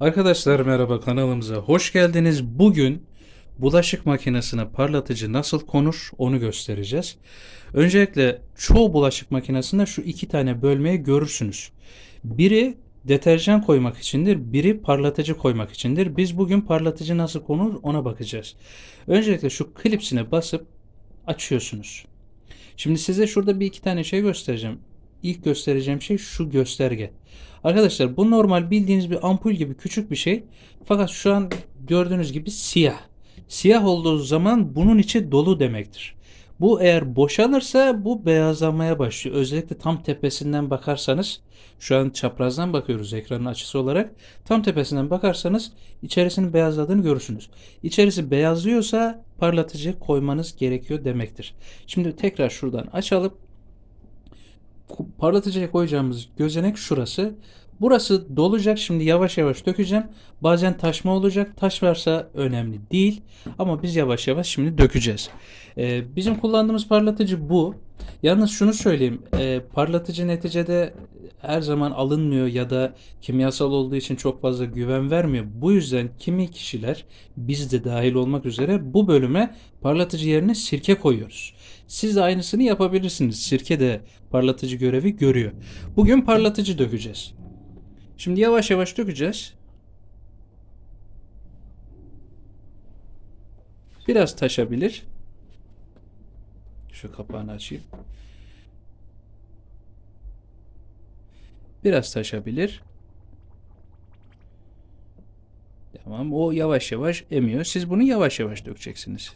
Arkadaşlar merhaba kanalımıza hoş geldiniz. Bugün bulaşık makinesine parlatıcı nasıl konur onu göstereceğiz. Öncelikle çoğu bulaşık makinesinde şu iki tane bölmeyi görürsünüz. Biri deterjan koymak içindir, biri parlatıcı koymak içindir. Biz bugün parlatıcı nasıl konur ona bakacağız. Öncelikle şu klipsine basıp açıyorsunuz. Şimdi size şurada bir iki tane şey göstereceğim. İlk göstereceğim şey şu gösterge. Arkadaşlar bu normal bildiğiniz bir ampul gibi küçük bir şey. Fakat şu an gördüğünüz gibi siyah. Siyah olduğu zaman bunun içi dolu demektir. Bu eğer boşalırsa bu beyazlamaya başlıyor. Özellikle tam tepesinden bakarsanız şu an çaprazdan bakıyoruz ekranın açısı olarak. Tam tepesinden bakarsanız içerisinin beyazladığını görürsünüz. İçerisi beyazlıyorsa parlatıcı koymanız gerekiyor demektir. Şimdi tekrar şuradan açalım parlatıcıya koyacağımız gözenek şurası. Burası dolacak. Şimdi yavaş yavaş dökeceğim. Bazen taşma olacak. Taş varsa önemli değil. Ama biz yavaş yavaş şimdi dökeceğiz. Ee, bizim kullandığımız parlatıcı bu. Yalnız şunu söyleyeyim. Ee, parlatıcı neticede her zaman alınmıyor ya da kimyasal olduğu için çok fazla güven vermiyor. Bu yüzden kimi kişiler biz de dahil olmak üzere bu bölüme parlatıcı yerine sirke koyuyoruz. Siz de aynısını yapabilirsiniz. Sirke de parlatıcı görevi görüyor. Bugün parlatıcı dökeceğiz. Şimdi yavaş yavaş dökeceğiz. Biraz taşabilir. Şu kapağını açayım. Biraz taşabilir. Tamam o yavaş yavaş emiyor. Siz bunu yavaş yavaş dökeceksiniz.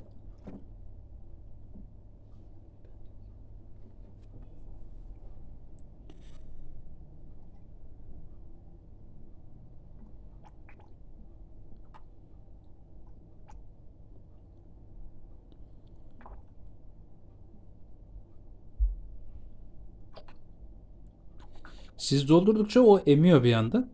Siz doldurdukça o emiyor bir yandan.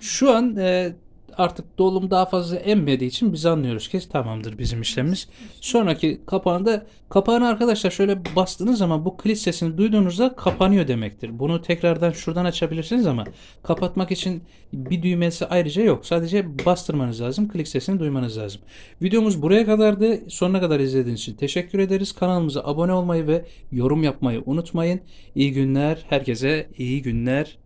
Şu an e, artık dolum daha fazla emmediği için biz anlıyoruz ki tamamdır bizim işlemimiz. Sonraki kapağında kapağını arkadaşlar şöyle bastığınız zaman bu klik sesini duyduğunuzda kapanıyor demektir. Bunu tekrardan şuradan açabilirsiniz ama kapatmak için bir düğmesi ayrıca yok. Sadece bastırmanız lazım. Klik sesini duymanız lazım. Videomuz buraya kadardı. Sonuna kadar izlediğiniz için teşekkür ederiz. Kanalımıza abone olmayı ve yorum yapmayı unutmayın. İyi günler. Herkese iyi günler